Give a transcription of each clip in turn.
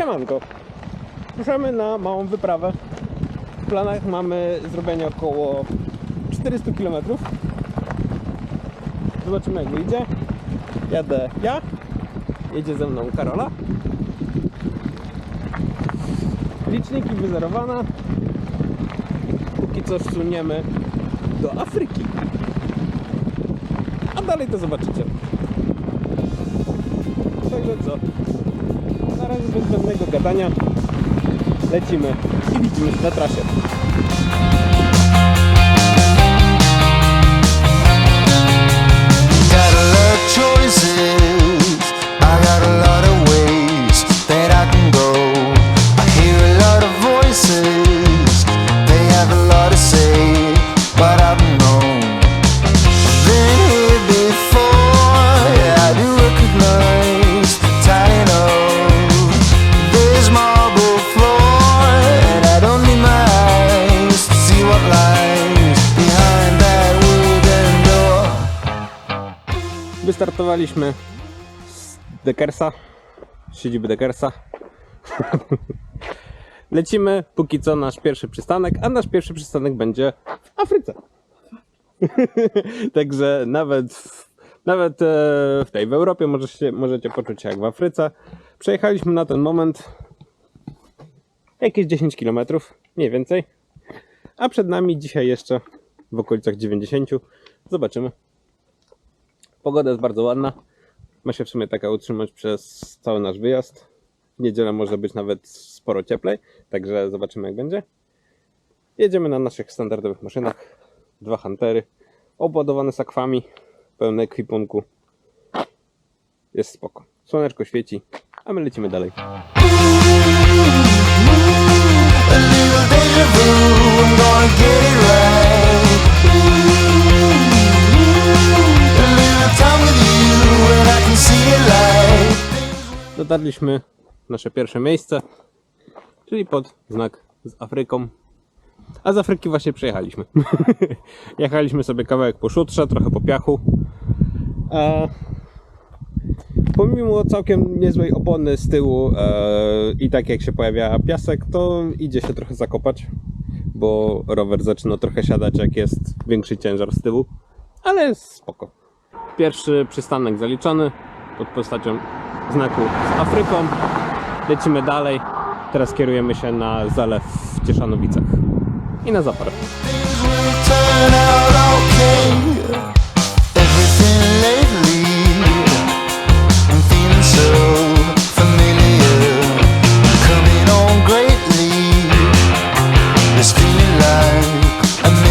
Siemanko. Ruszamy na małą wyprawę. W planach mamy zrobienie około 400 km. Zobaczymy jak wyjdzie. Jadę ja. Jedzie ze mną Karola. Liczniki wyzerowane. Póki co suniemy do Afryki. A dalej to zobaczycie. Także co? Razie bez żadnego gadania lecimy i widzimy się na trasie. Choices. Wystartowaliśmy z Deckersa, z siedziby Deckersa. Lecimy, póki co nasz pierwszy przystanek, a nasz pierwszy przystanek będzie w Afryce. Także nawet, nawet e, w tej, w Europie możecie, możecie poczuć się jak w Afryce. Przejechaliśmy na ten moment jakieś 10 km, mniej więcej. A przed nami dzisiaj jeszcze w okolicach 90. Zobaczymy. Pogoda jest bardzo ładna. Ma się w sumie taka utrzymać przez cały nasz wyjazd. W niedzielę może być nawet sporo cieplej, także zobaczymy jak będzie. Jedziemy na naszych standardowych maszynach. Dwa huntery, obładowane sakwami, pełne ekwipunku. Jest spoko. Słoneczko świeci, a my lecimy dalej. Dotarliśmy nasze pierwsze miejsce, czyli pod znak z Afryką. A z Afryki właśnie przejechaliśmy. Jechaliśmy sobie kawałek po szutrze, trochę po piachu. A pomimo całkiem niezłej opony z tyłu e, i tak jak się pojawia piasek, to idzie się trochę zakopać, bo rower zaczyna trochę siadać jak jest większy ciężar z tyłu, ale spoko. Pierwszy przystanek zaliczony pod postacią znaku z Afryką. Lecimy dalej. Teraz kierujemy się na zalew w Cieszanowicach i na zapar. Like a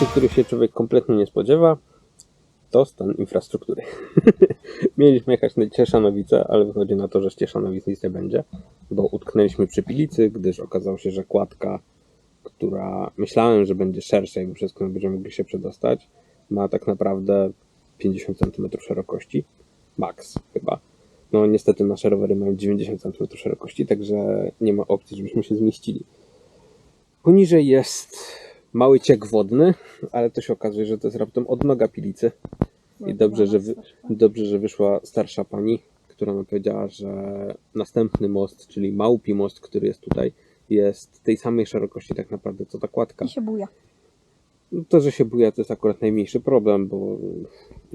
rzeczy, których się człowiek kompletnie nie spodziewa, to stan infrastruktury. Mieliśmy jechać na Cieszanowice, ale wychodzi na to, że z Cieszanowic nic nie będzie, bo utknęliśmy przy Pilicy, gdyż okazało się, że kładka, która myślałem, że będzie szersza i przez którą będziemy mogli się przedostać, ma tak naprawdę 50 cm szerokości. Max chyba. No niestety nasze rowery mają 90 cm szerokości, także nie ma opcji, żebyśmy się zmieścili. Poniżej jest mały ciek wodny, ale to się okazuje, że to jest raptem odnoga pilicy. I dobrze, że, wy, dobrze, że wyszła starsza pani, która nam powiedziała, że następny most, czyli Małpi most, który jest tutaj, jest tej samej szerokości tak naprawdę co ta kładka. I się buja. No To, że się buja, to jest akurat najmniejszy problem, bo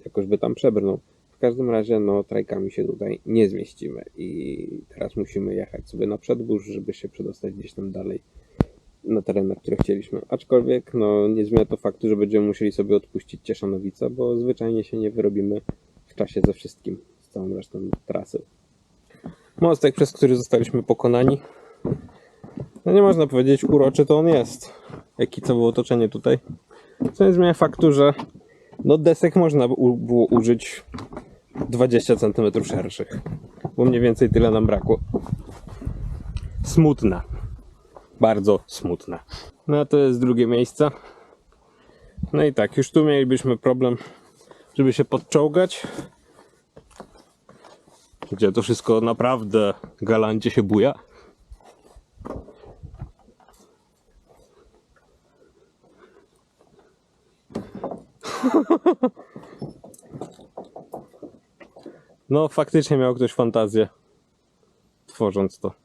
jakoś by tam przebrnął. W każdym razie, no, trajkami się tutaj nie zmieścimy i teraz musimy jechać sobie na przedgórz, żeby się przedostać gdzieś tam dalej na teren, na który chcieliśmy. Aczkolwiek, no, nie zmienia to faktu, że będziemy musieli sobie odpuścić Cieszanowice, bo zwyczajnie się nie wyrobimy w czasie ze wszystkim, z całą resztą trasy. Mostek, przez który zostaliśmy pokonani. No nie można powiedzieć, uroczy to on jest. Jak i całe otoczenie tutaj. Co nie zmienia faktu, że No desek można było użyć 20 cm szerszych, bo mniej więcej tyle nam brakło. Smutne. Bardzo smutne. No a to jest drugie miejsce. No i tak, już tu mielibyśmy problem, żeby się podczołgać. Gdzie to wszystko naprawdę galancie się buja. No, faktycznie miał ktoś fantazję, tworząc to.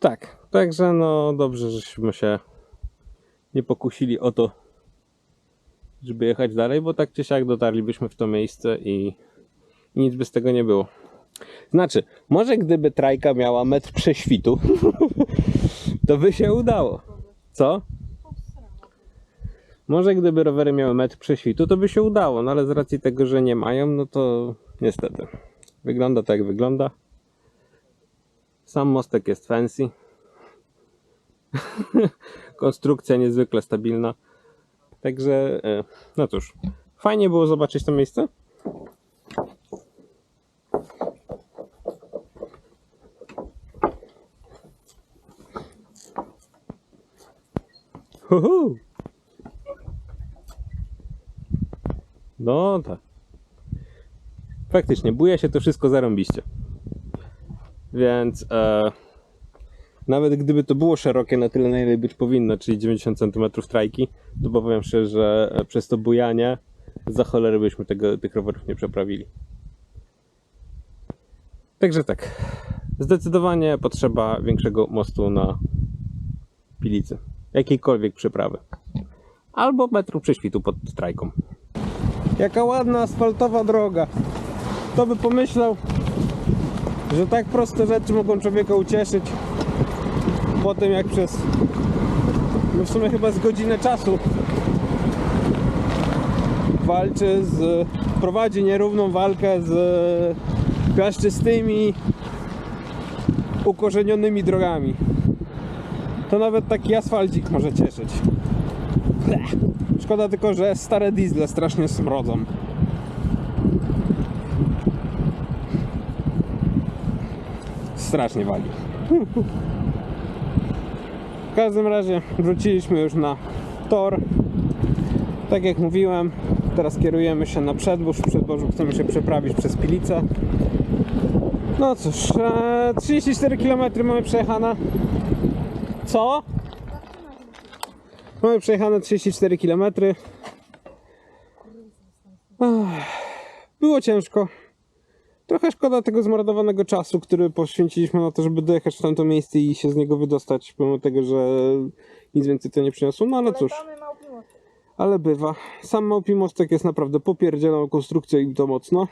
Tak, także no dobrze, żeśmy się nie pokusili o to, żeby jechać dalej, bo tak czy siak dotarlibyśmy w to miejsce i, i nic by z tego nie było. Znaczy, może gdyby trajka miała metr prześwitu, to by się udało. Co? Może gdyby rowery miały metr prześwitu, to by się udało, no ale z racji tego, że nie mają, no to niestety. Wygląda tak jak wygląda. Sam mostek jest fancy. Konstrukcja niezwykle stabilna. Także, e, no cóż, fajnie było zobaczyć to miejsce. Huhu. No tak. Faktycznie, buja się to wszystko zarąbiście. Więc e, nawet gdyby to było szerokie na tyle, na ile być powinno, czyli 90 cm trajki, to powiem szczerze, że e, przez to bujanie za cholerę byśmy tego, tych rowerów nie przeprawili. Także tak. Zdecydowanie potrzeba większego mostu na Pilicy. Jakiejkolwiek przeprawy. Albo metru prześwitu pod trajką. Jaka ładna asfaltowa droga. Kto by pomyślał, że tak proste rzeczy mogą człowieka ucieszyć po tym jak przez no w sumie chyba z godzinę czasu walczy z prowadzi nierówną walkę z piaszczystymi ukorzenionymi drogami. To nawet taki asfalcik może cieszyć. Szkoda tylko, że stare diesle strasznie smrodzą. Strasznie wali. W każdym razie wróciliśmy już na tor. Tak jak mówiłem, teraz kierujemy się na Przedbórz. W Przedborzu chcemy się przeprawić przez Pilicę. No cóż, e, 34 km mamy przejechane. Co? Mamy przejechane 34 km. Było ciężko. Trochę szkoda tego zmarnowanego czasu, który poświęciliśmy na to, żeby dojechać w tamto miejsce i się z niego wydostać, pomimo tego, że nic więcej to nie przyniosło. No ale cóż, ale bywa. Sam Małpi Mostek jest naprawdę popierdzieloną konstrukcją i to mocno.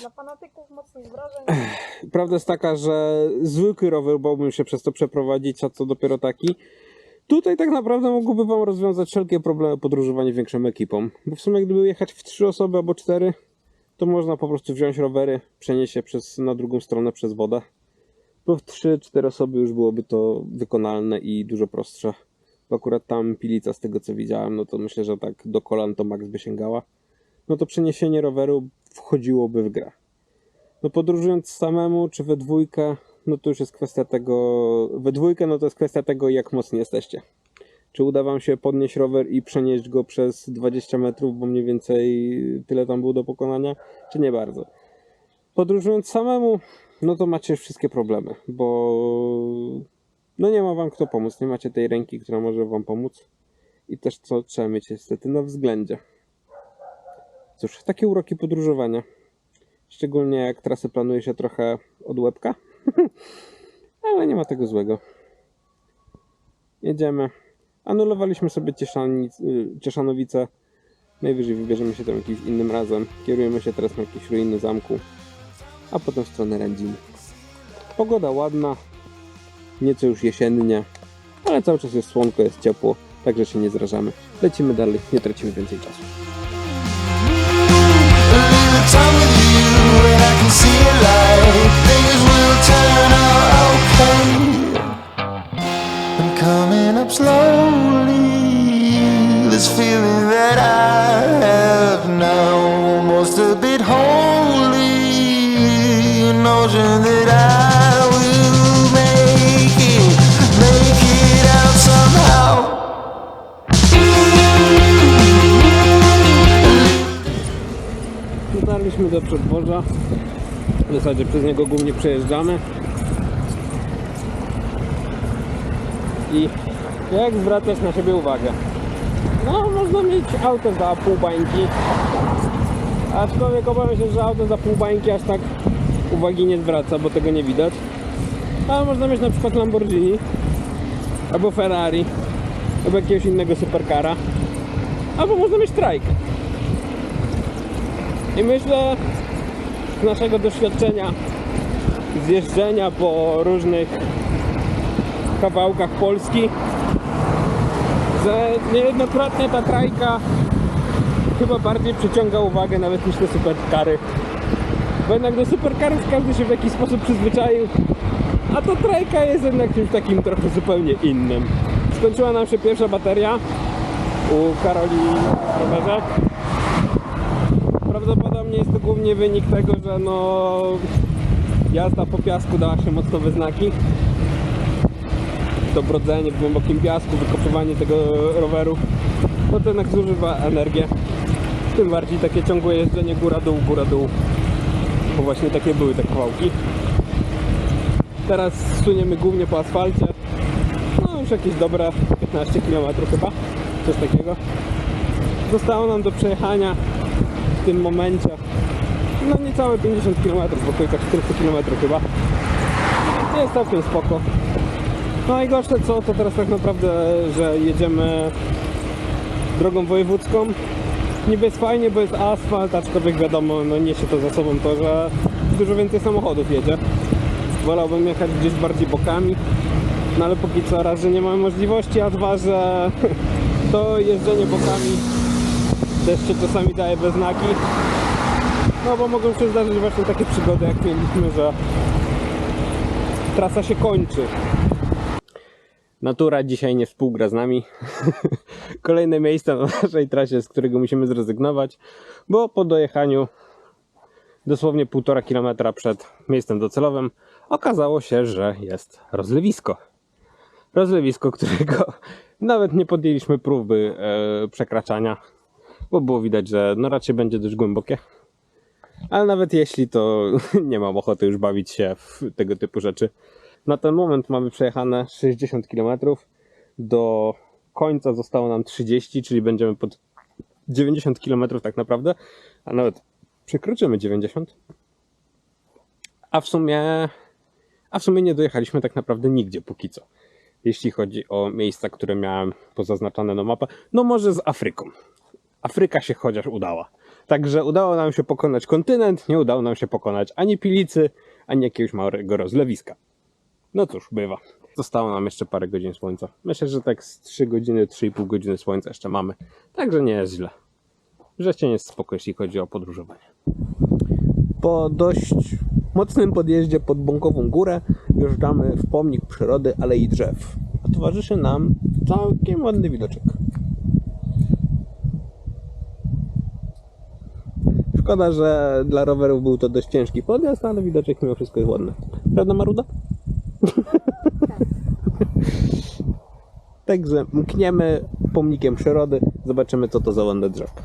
Dla fanatyków mocnych wrażeń. Prawda jest taka, że zwykły rower bałbym się przez to przeprowadzić, a co dopiero taki. Tutaj tak naprawdę mógłby Wam rozwiązać wszelkie problemy podróżowania większą ekipą. Bo w sumie gdyby jechać w trzy osoby albo cztery, to można po prostu wziąć rowery, przenieść się przez, na drugą stronę przez wodę. Bo w 3-4 osoby już byłoby to wykonalne i dużo prostsze. Bo akurat tam pilica z tego co widziałem, no to myślę, że tak do kolan to max by sięgała. No to przeniesienie roweru wchodziłoby w grę. No podróżując samemu czy we dwójkę, no to już jest kwestia tego, we dwójkę no to jest kwestia tego jak mocni jesteście. Czy uda wam się podnieść rower i przenieść go przez 20 metrów, bo mniej więcej tyle tam było do pokonania, czy nie bardzo. Podróżując samemu, no to macie wszystkie problemy, bo no nie ma wam kto pomóc, nie macie tej ręki, która może wam pomóc i też co trzeba mieć niestety na względzie. Cóż, takie uroki podróżowania. Szczególnie jak trasy planuje się trochę od łebka. Ale nie ma tego złego. Jedziemy. Anulowaliśmy sobie Cieszanic, y, Cieszanowice. Najwyżej wybierzemy się tam jakimś innym razem. Kierujemy się teraz na jakieś ruiny zamku. A potem w stronę Rędziny. Pogoda ładna. Nieco już jesiennie. Ale cały czas jest słonko, jest ciepło. Także się nie zrażamy. Lecimy dalej. Nie tracimy więcej czasu. Time slowly. This feeling that I have now, almost a bit holy. Notion that I will make it, make it out somehow. Dotarliśmy do przedwoża. W zasadzie przez niego głównie przejeżdżamy. I jak zwracać na siebie uwagę? No, można mieć auto za pół bańki. Aczkolwiek obawiam się, że auto za pół bańki aż tak uwagi nie zwraca, bo tego nie widać. Ale można mieć na przykład Lamborghini, albo Ferrari, albo jakiegoś innego superkara, albo można mieć trajkę. I myślę z naszego doświadczenia z jeżdżenia po różnych kawałkach Polski, niejednokrotnie ta trajka chyba bardziej przyciąga uwagę nawet niż te superkary. Bo jednak do superkarów każdy się w jakiś sposób przyzwyczaił, a ta trajka jest jednak czymś takim trochę zupełnie innym. Skończyła nam się pierwsza bateria u Karoli na rowerze. Prawdopodobnie jest to głównie wynik tego, że no jazda po piasku dała się mocno we znaki. To brodzenie w głębokim piasku, wykopywanie tego roweru, no to jednak zużywa energię. Tym bardziej takie ciągłe jeżdżenie góra-dół, góra-dół, bo właśnie takie były te kawałki. Teraz suniemy głównie po asfalcie. No już jakieś dobre 15 km chyba, coś takiego. Zostało nam do przejechania w tym momencie no niecałe 50 km, w okolicach 400 km chyba. Jest całkiem spoko. No najgorsze co, to teraz tak naprawdę, że jedziemy drogą wojewódzką. Niby jest fajnie, bo jest asfalt, aczkolwiek wiadomo, no niesie to za sobą to, że dużo więcej samochodów jedzie. Wolałbym jechać gdzieś bardziej bokami, no ale póki co raz, że nie mamy możliwości, a dwa, że to jeżdżenie bokami też się czasami daje we znaki. No bo mogą się zdarzyć właśnie takie przygody, jak mieliśmy, że trasa się kończy. Natura dzisiaj nie współgra z nami. Kolejne miejsce na naszej trasie, z którego musimy zrezygnować, bo po dojechaniu dosłownie półtora kilometra przed miejscem docelowym okazało się, że jest rozlewisko. Rozlewisko, którego nawet nie podjęliśmy próby e, przekraczania, bo było widać, że no raczej będzie dość głębokie. Ale nawet jeśli, to nie mam ochoty już bawić się w tego typu rzeczy. Na ten moment mamy przejechane 60 km. Do końca zostało nam 30, czyli będziemy pod 90 km tak naprawdę, a nawet przekroczymy 90. A w sumie, a w sumie nie dojechaliśmy tak naprawdę nigdzie póki co. Jeśli chodzi o miejsca, które miałem pozaznaczone na mapę, no może z Afryką. Afryka się chociaż udała. Także udało nam się pokonać kontynent, nie udało nam się pokonać ani Pilicy, ani jakiegoś małego rozlewiska. No cóż, bywa. Zostało nam jeszcze parę godzin słońca. Myślę, że tak z 3 godziny, 3,5 godziny słońca jeszcze mamy. Także nie jest źle. Wrzesień jest spoko, jeśli chodzi o podróżowanie. Po dość mocnym podjeździe pod Bąkową Górę wjeżdżamy w pomnik przyrody Alei Drzew. A towarzyszy nam całkiem ładny widoczek. Szkoda, że dla rowerów był to dość ciężki podjazd, ale widoczek mimo wszystko jest ładny. Prawda Maruda? Także mkniemy pomnikiem przyrody, zobaczymy co to za drzewko.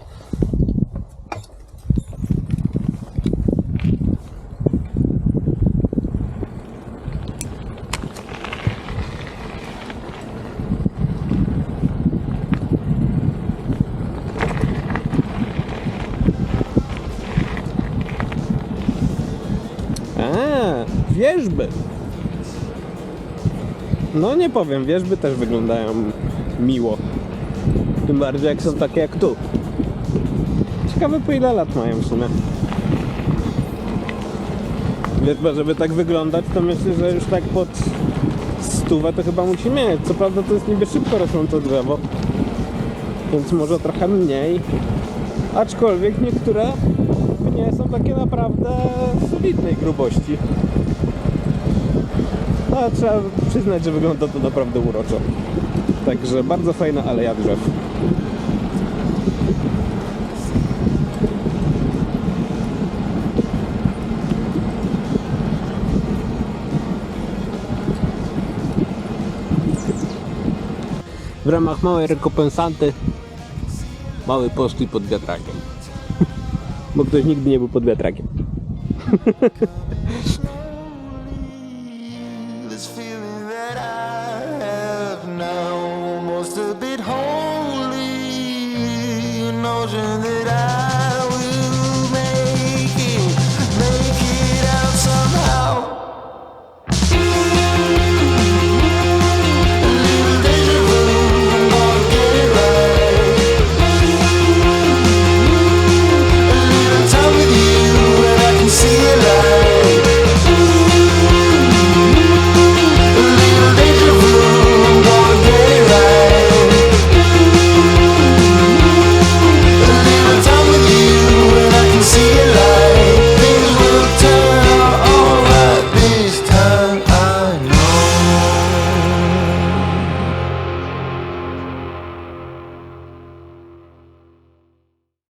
A, wieżby. No nie powiem, wieżby też wyglądają miło. Tym bardziej jak są takie jak tu. Ciekawe po ile lat mają w sumie. Wierzba, żeby tak wyglądać, to myślę, że już tak pod stówę to chyba musi mieć. Co prawda to jest niby szybko rosnące drzewo, więc może trochę mniej. Aczkolwiek niektóre nie są takie naprawdę solidnej grubości. No, trzeba przyznać, że wygląda to naprawdę uroczo. Także bardzo fajna aleja drzew. W ramach małej rekompensanty mały postój pod wiatrakiem. Bo ktoś nigdy nie był pod wiatrakiem.